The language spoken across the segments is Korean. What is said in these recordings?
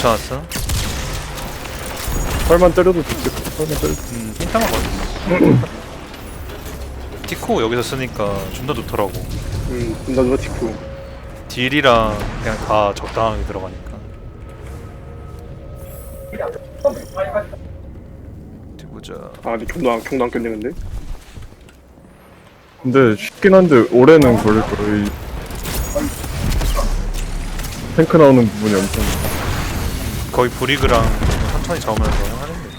붙여놨어. 팔만 때려도 죽겠다. 팔만 때려도. 음, 핑타만 걸어. 티코 여기서 쓰니까 존나 좋더라고. 음, 나 누가 티쿠. 딜이랑 그냥 다 적당하게 들어가니까. 어디 보자. 아, 근데 경도 안, 경도 안 꼈네, 근데. 근데 쉽긴 한데 올해는 걸릴. 이 탱크 나오는 부분이 엄청. 거의 브리그랑 천천히 잡으면서 하는 게.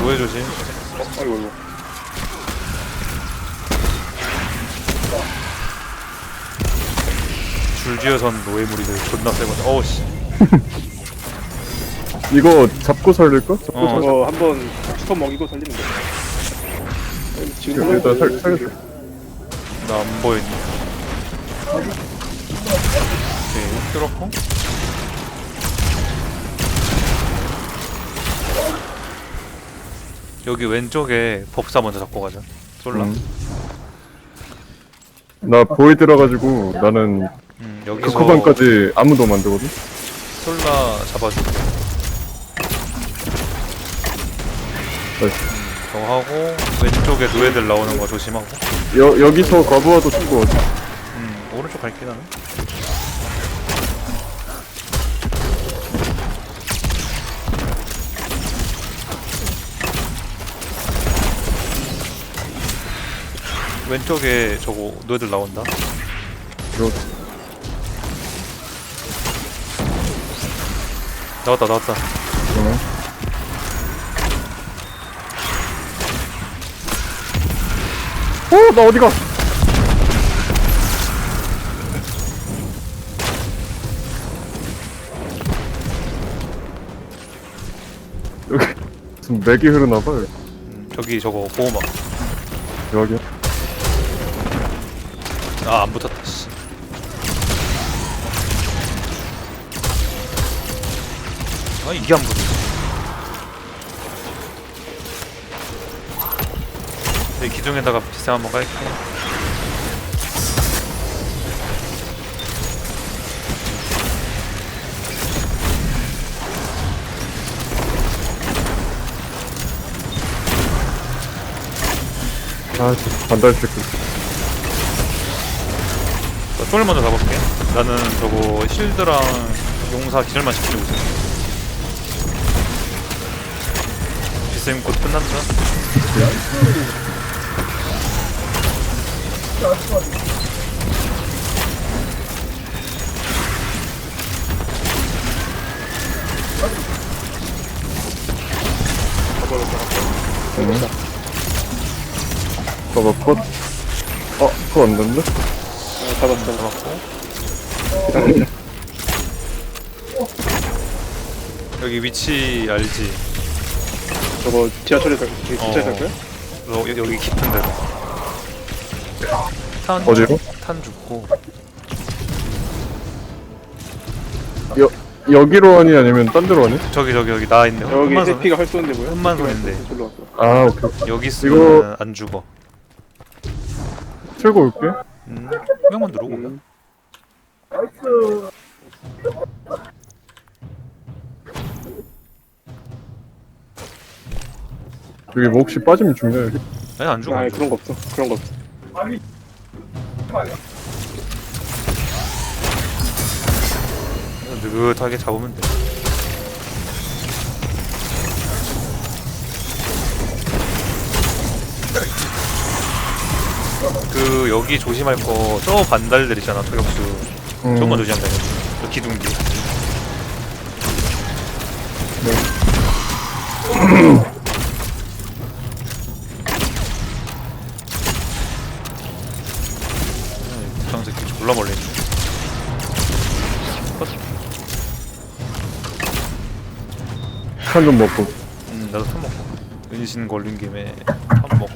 뭐 해주지? 어, 아이고, 아이고. 줄지어선 노예무리들 존나 세거든. 어우 씨. 이거 잡고 살릴까? 잡고 어. 살. 저거 한번 스톱 먹이고 살리면 돼. 지금 일단 살 살렸어. 나 안 보이니. 오케이, 뚫었고. 여기 왼쪽에 법사 먼저 잡고 가자. 솔라. 음, 음. 나 보이 들어가지고 나는 음, 그 여기서 쿠반까지 아무도 만들거든. 솔라 잡아줄게. 나이스. 하고 왼쪽에 노예들 나오는 거 조심하고. 여 여기서 과부하도 죽고? 음, 오른쪽 갈게 나는. 왼쪽에 저거 노예들 나온다. 이거 나왔다 나왔다. 어. 나 어디가? 여기 무슨 맥이 흐르나봐 여기. 음, 저기 저거 보호막. 여기 아 안 붙었다. 씨. 아 이게 안 붙어. 내 기둥에다가 비상 한번 깔게. 아 진짜 반달 새끼 나 쫄 먼저 잡을게. 나는 저거 실드랑 용사 기절만 지키고 있어. 비쌤 곧 끝난다. 봐봐 컷 어? 컷안 됐네? 아, 잡았어. 잡았고. 여기 위치 알지? 저거 지하철에서, 지하철에 살 거야? 여, 여기 깊은 데로. 탄, 어디로? 탄 죽고. 여, 여기로 하니 아니면 딴 데로 하니? 저기 저기 여기 나 있네. 여기 흑만선. 해피가 활 쏘는데 뭐야? 왔어. 아 오케이 여기 있으면 이거- 안 죽어. 틀고 올게 음, 명만 누르고. 음. 여기 뭐 혹시 빠지면 죽냐 여기? 아니 안 죽어. 아, 안 그런 죽어. 거 없어. 그런 거 없어. 느긋하게 잡으면 돼. 그 여기 조심할 거 저 반달들 있잖아 저격수 음. 저것만 조심하면 돼. 저 기둥 뒤. 부 탄 좀 먹고. 음, 나도 탐 먹고. 은신 걸린 김에 탐 먹고.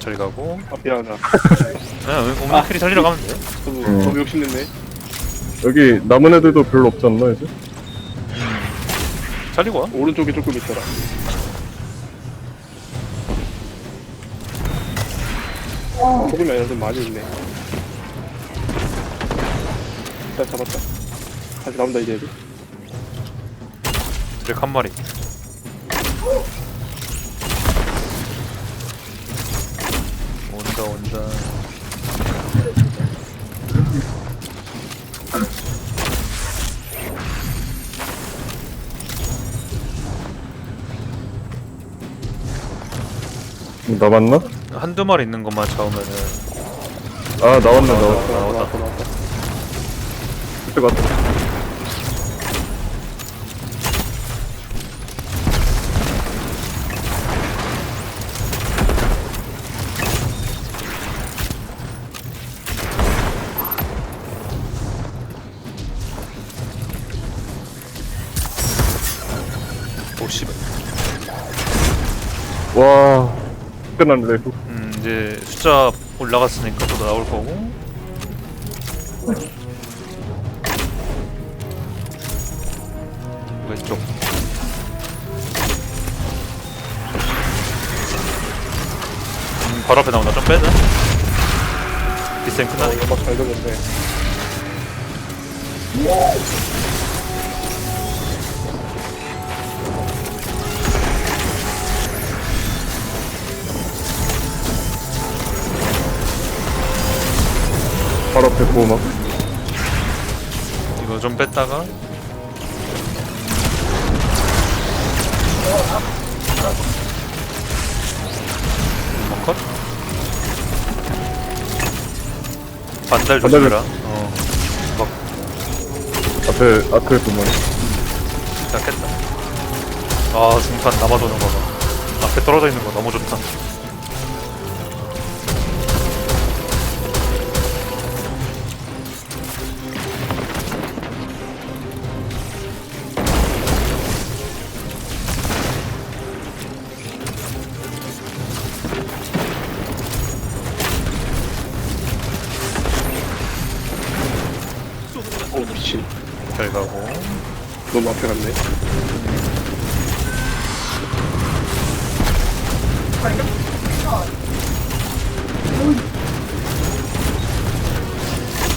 저리 가고. 아 미안하다. 네, 그냥 오늘 크리 살리러 가면 돼. 저도 음. 욕심냈네. 여기 남은 애들도 별로 없지 않나 이제? 음. 살리고 와. 오른쪽에 조금 있더라. 조금이 아니라 좀 많이 있네. 일단 잡았다. 다시 나온다 이제 애들. 드랙 한 마리 온다 온다 남았나? 한두 마리 있는 것만 잡으면은 아 나왔네 나왔다 나왔다 나왔다 나왔다. 그때 갔다 오 씨발. 와 끝났네 음 이제 숫자 올라갔으니까 또 나올 거고 왼쪽. 음, 바로 앞에 나온다. 좀 빼자. 디셈 어, 끝나니까 이거 막잘 되는데. 바로 앞에 보호막. 이거 좀 뺐다가 컷. 반달 반달 조심해라. 어. 막, 앞에 앞에 보면 시작했다. 아 중판 남아도는 거 봐. 앞에 떨어져 있는 거 너무 좋다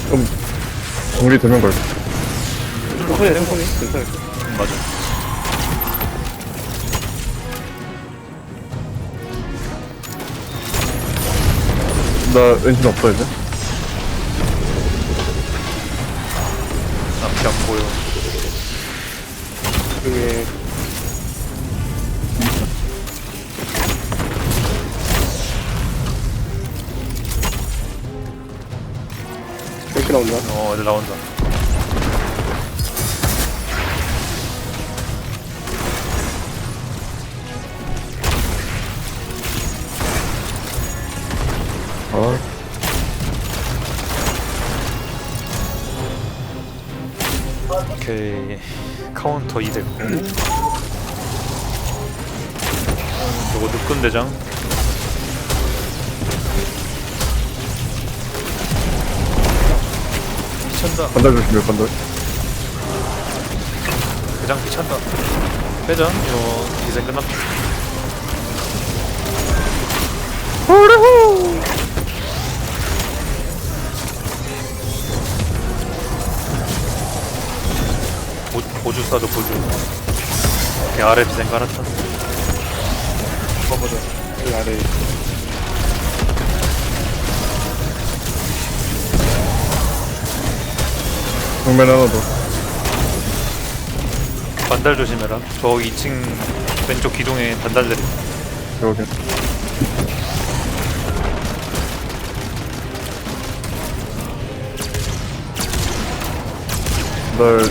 좀 정리되면 갈게 천천히 천천히 괜찮을 거. 음, 맞아. 나 엔진 없다 이제 나온다. 어 애들 나온다. 아 오케이. 카운터 2 됐고. 요거 늦근 대장 미쳤다 반달 조심해 반달 대장 미쳤다. 빼자 이거 기생 끝났다 보, 보주 쏴줘 보주. 오케이 아래 기생 깔았다. 봐보자. 그 아래. 정면 하나 더. 반달 조심해라. 저 2층 왼쪽 기둥에 반달들 있다 여기. 날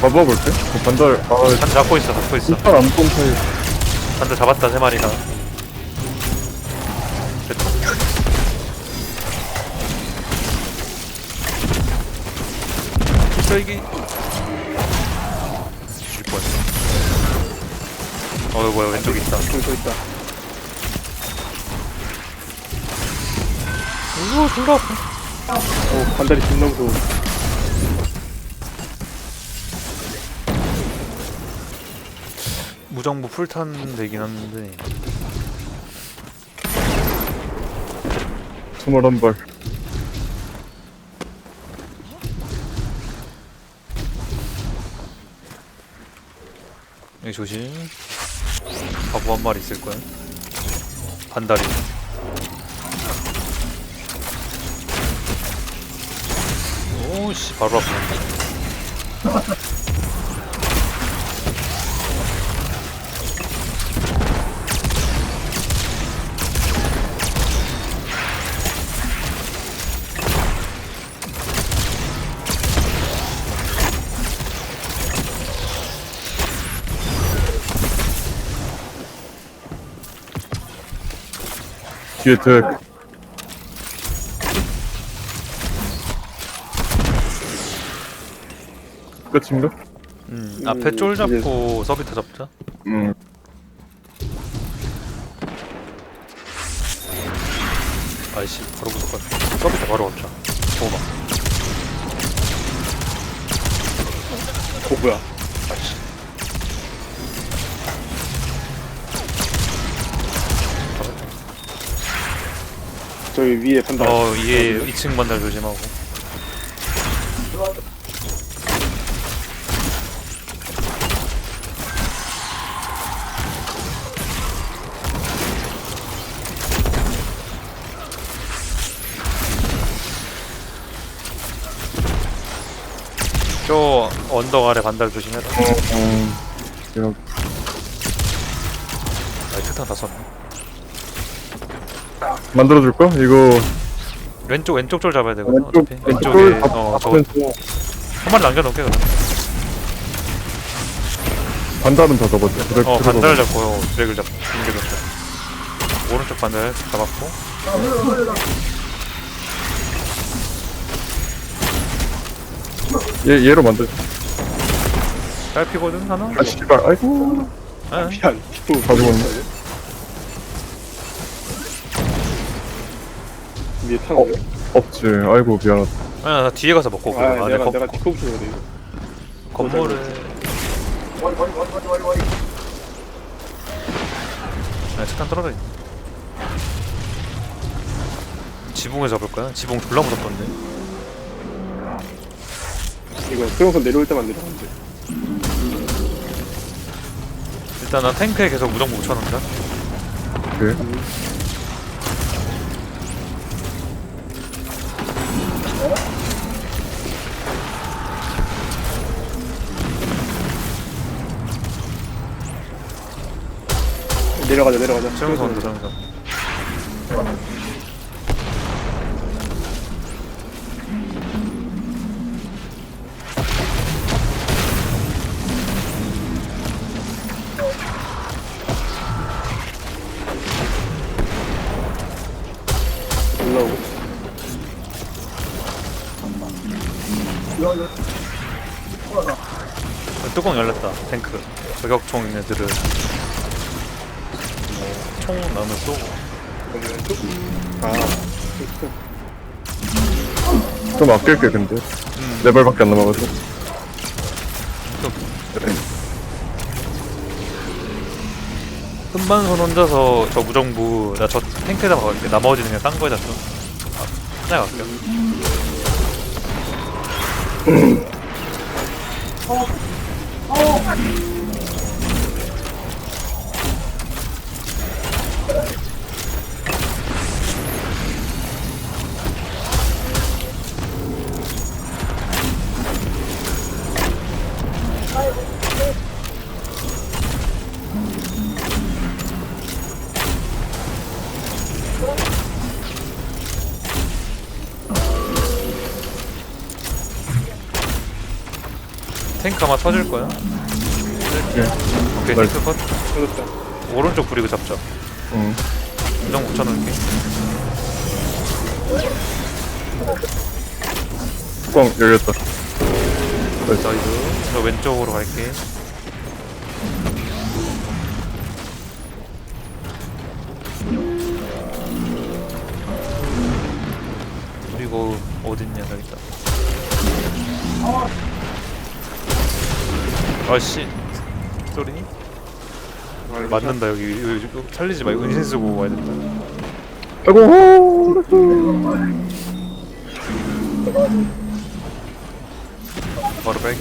잡아볼게? 그 반달 아 반 잡고 있어 잡고 있어. 안뽕 사이 반달 잡았다 세 마리가 필살기 죽일 뻔했어 어 뭐야 왼쪽에 있다 저기 서 있다. 우와 졸라 아파 오 반달이 존나 무서워. 무정부 풀탄 되긴 한데 투몰 한 발. 여기 조심. 바보 한 마리 있을 거야. 반다리. 오씨 바로 앞에. 뒤에 드 끝인가? 음 앞에 쫄 잡고 서비타 잡자. 음. 아이씨 바로 무조건 서비타 바로 잡자. 도마. 어 뭐야 아이씨. 저기 위에 판다 어 이게 2층 반달 조심하고. 저 언덕 아래 반달 조심해라. 어, 어. 아, 특탄 다 썼네. 만들어줄까? 이거 왼쪽 왼쪽 쫄 잡아야 되거든. 왼쪽 어차피 왼쪽 왼쪽에 쫄어 저거 앞은 한 마리 남겨놓을게 그럼. 반달은 다 잡았지. 그래, 어 그래, 반달 잡고요. 드랙을 잡 옮겨줬다. 오른쪽 반달 잡았고. 얘 얘로 만들. 딸피거든 하나. 아 씨발. 아이고. 아, 미안 피부 다 죽었네. 위에 타고 어. 없지. 아이고 미안하다. 아니야 나 뒤에 가서 먹고 올게. 아 아, 내가 거, 내가 디코 붙이거든 이거 건물을. 아 착한 떨어져 있네. 지붕에 잡을 거야? 지붕 졸라 무섭던데. 이거 수영선 내려올 때만 내려가면 돼 일단 나 탱크에 계속 무정부 붙여놓는다. 오 내려가자 내려가자 온다 수영선. 올라오고 뚜껑 열렸다. 탱크. 저격총 있는 애들은 뭐 총 나오면 쏘고. 아 좀 아낄게 근데. 음. 네 발밖에 안 남아가지고. 흠만손 혼자서 저 무정부 나 저 탱크에다 박을게 나머지는 그냥 딴 거에다 써 아, 하나 갈게요 아마 터질 거야 오케이. 오케이 나이스. 탱크 컷 터졌다 오른쪽 부리고 잡자 응. 무정 붙여놓을게 뚜껑 열렸다. 나이스 저 왼쪽으로 갈게 아씨. 소리니? 맞는다 여기, 여기 살리지 말고 은신 쓰고 와야 된다. 아이고 호 바로 뺄게.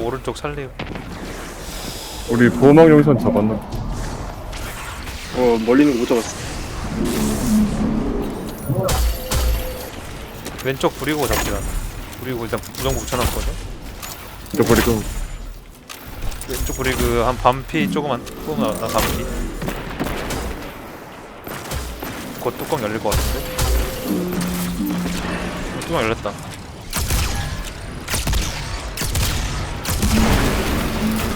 오른쪽 살리고. 우리 보호막 용선 잡았나? 어 멀리 있는 거못 잡았어. 왼쪽 부리고 잡기다 부리고 일단 무정부 붙여놨거든. 이제 버리고 왼쪽 부리그 한 반피 조금만 조금 나 반피. 곧 뚜껑 열릴 것 같은데? 뚜껑 열렸다.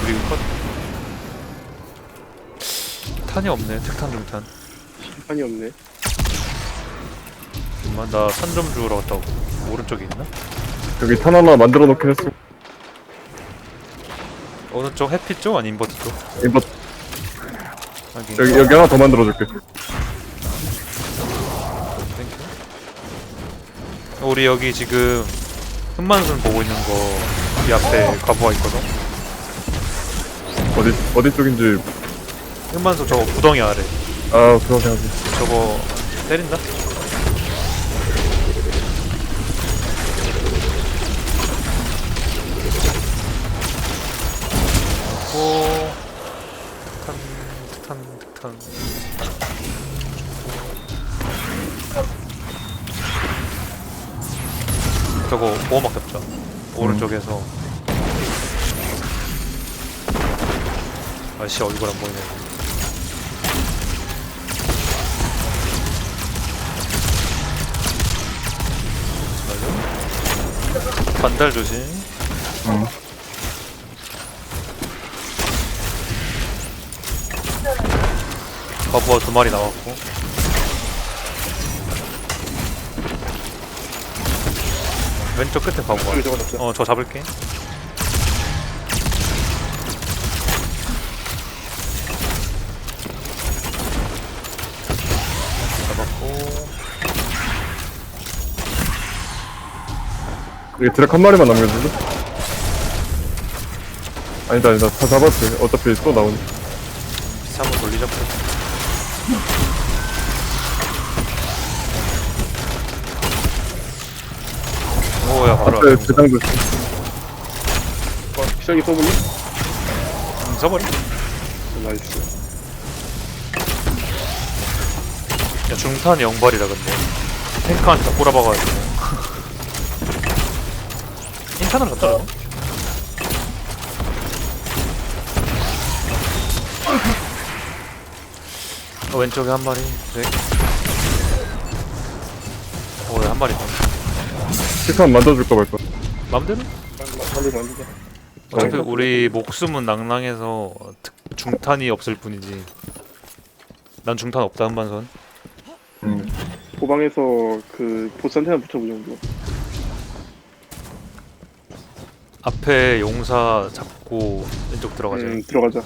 부리그 컷. 탄이 없네 특탄 중탄. 심판이 없네. 잠깐만 나산 좀 주우러 갔다 오고. 오른쪽에 있나? 여기 탄 하나 만들어 놓긴 했어. 어느 쪽? 해피 쪽? 아니 인버트 쪽? 이거 하긴. 여기 여기 하나 더 만들어 줄게. 땡큐 우리 여기 지금 흑만순 보고 있는 거 이 앞에 가부가 있거든? 어디 어디 쪽인지. 흑만순 저거 구덩이 아래. 아 그러게 하지 저거 때린다? 저거 보호막 잡자 오른쪽에서 아씨 얼굴 안 보이네. 반달 조심. 응. 바보가 두 마리 나왔고. 왼쪽 끝에 바보가. 저기 저거 잡자 어, 저 잡을게. 잡았고. 여기 드랙 한 마리만 남겨줄래? 아니다 아니다 다 잡았지 어차피 또 나오니 비스 한번 돌리자 오야 바로 앞에 앞에 대장도 있어 어, 기저귀 써볼래? 음, 써버려. 나이스 야 중탄이 영발이라 근데. 탱크한테 다 꼬라박아가지고. 갖다 줘. 어, 왼쪽에 한 마리. 네. 오한 마리 더 시판 만들어줄까 말까 맘대로? 빨리 만들자 어차피 우리 목숨은 낭낭해서 특- 중탄이 없을 뿐이지. 난 중탄 없다 한반선. 응 도방에서 그 보스한테나 붙여보자 정도 앞에 용사 잡고 왼쪽 들어가자. 음 들어가자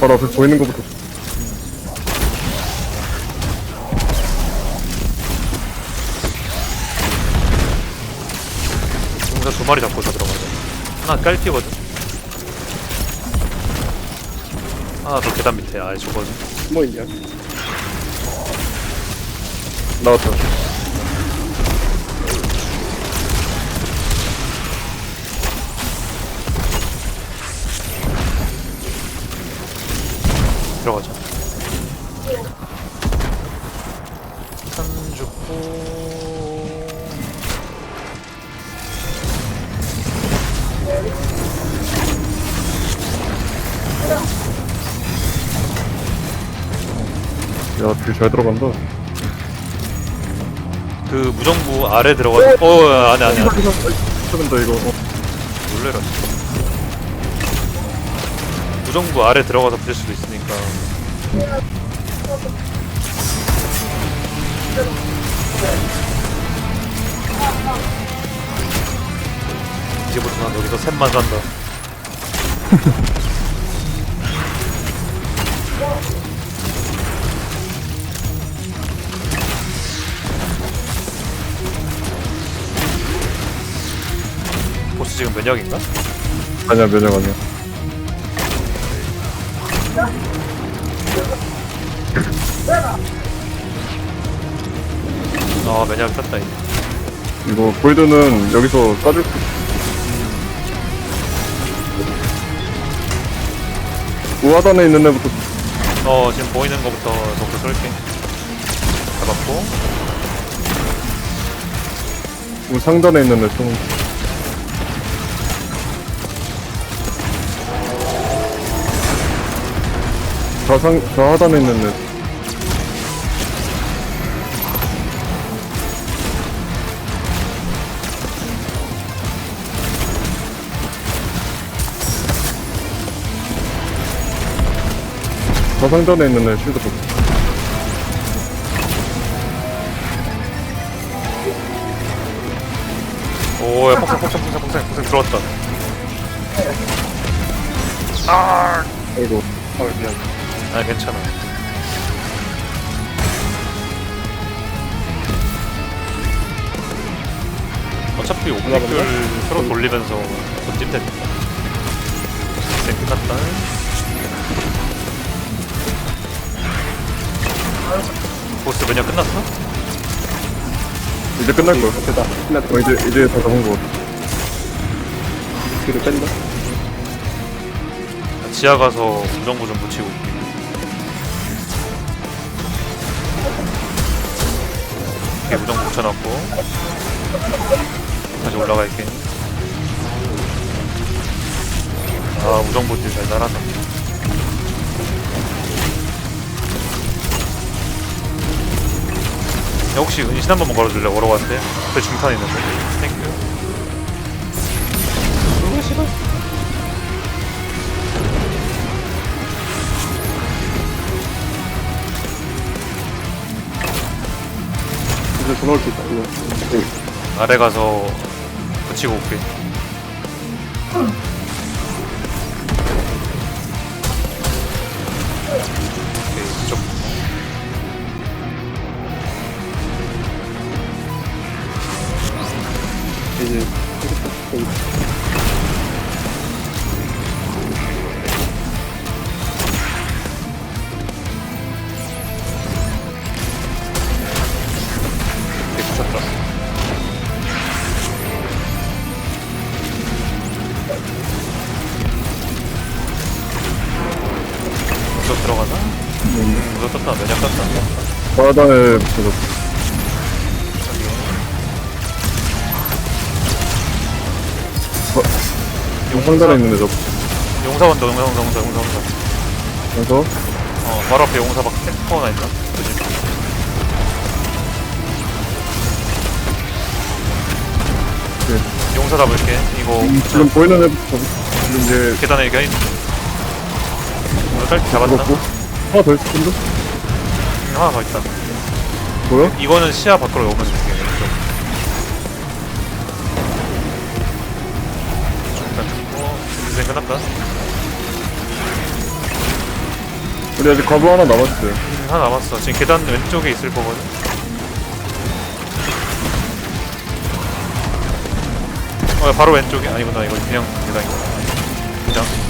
바로 앞에 보이는 거부터 용사 두 마리 잡고 다 들어가자. 하나 깔피거든. 하나 더 계단 밑에 아예 죽거든. 숨어있냐 나왔다 잘 들어간다 그 무정부 아래 들어가자. 어 안에 안에 안에. 들어간다 이거 어. 놀래라. 무정부 아래 들어가서 부실 수도 있으니까. 이제부터 난 여기서 셋만 산다. 면역인가? 아니야 면역 아니야 아 면역 떴다 이제 이거 골드는 여기서 까줄 수 우하단에 있는 애부터 어 지금 보이는 거부터 독도 쏠게 잡았고 우 상단에 있는 애 총. 저 상 저 하단에 있는 애 저상단에 있는 애 쉴드 복 오 야 폭탄 폭탄 폭탄 폭탄 폭탄 들어왔다. 아 아이고. 아 미안 아 괜찮아. 어차피 오피클 서로 돌리면서 던지면 됩니다 네 끝났다. 보스 면역 끝났어? 이제 끝날 거야. 됐다. 끝났다 어, 이제 이제 다 잡은 거. 뒤로 뺀다. 지하 가서 우정부 좀 붙이고. 올게 이렇게 우정부 붙여놨고 다시 올라갈게 아 우정부들 잘 날아서. 야, 혹시 은신 한 번만 걸어줄래? 걸어왔는데? 그 중탄 있는데? 땡큐 돌아올 수 있다 이거 아래 가서 붙이고 올게 저 하단에 붙여서 용 상단에 있는 애 잡고 용사 원다 용사 원다 용사 용사 원다 그래서? 어 바로 앞에 용사 막 하나 있나? 조심 용사 잡을게 이거. 음, 지금 보이는 애부터 지금 이제 계단에 이렇게 있 오늘 딸기 잡았나? 잡았고. 하나 더 있을 텐데? 음, 하나 더 있다 뭐야? 이거는 시야 밖으로 오면 줄게 왼쪽 일단 죽고 인생 끝났다. 우리 아직 과부 하나 남았어요. 음, 하나 남았어. 지금 계단 왼쪽에 있을 거거든. 어 바로 왼쪽에 아니구나. 이거 그냥 계단이구나. 그냥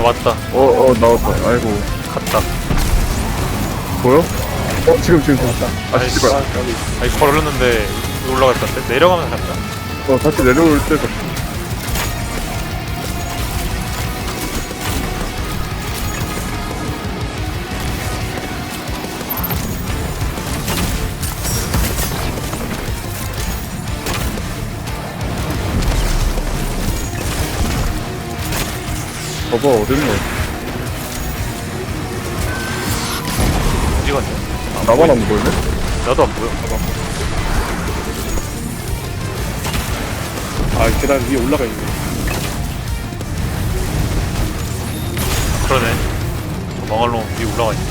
어 맞다. 어 어 나왔다. 아이고. 갔다. 보여? 어 지금 지금 잡았다. 아 아이씨. 씨발. 아 이거 걸었는데 올라갔던데 내려가면 갔다? 어 다시 내려올 때 잡- 봐봐 어딨노? 어디 갔냐? 나만 안 보이네? 나도 안 보여. 아 계단 위에 올라가 있네. 그러네. 저 망할롱 위에 올라가 있네.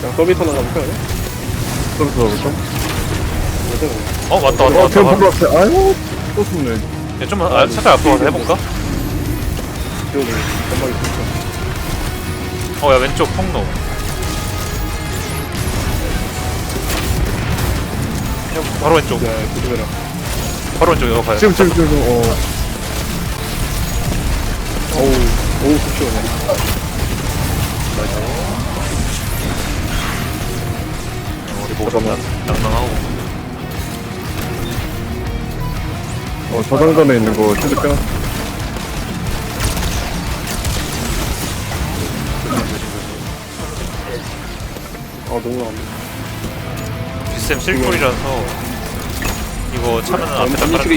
그냥 서비스 하나 가볼까 그래? 서비스 가볼까? 어 맞다 맞다 어 맞다, 지금 맞다. 바로 앞에. 아이고 또 숨네. 야, 좀 아, 살짝 앞으로 가서 해볼까? 지원을 연막이 있어 어야 왼쪽 폭로. 형, 바로 왼쪽. 야 조심해라 바로 왼쪽 이거 가요. 지금 지금 지금 어. 어우 어우 속 시원해 우리 목숨 낭낭하고. 어, 저장전에 있는 거끊 아 너무 나왔네 비쌤 실풀이라서 이거 차면은 앞에 딱 깔아 고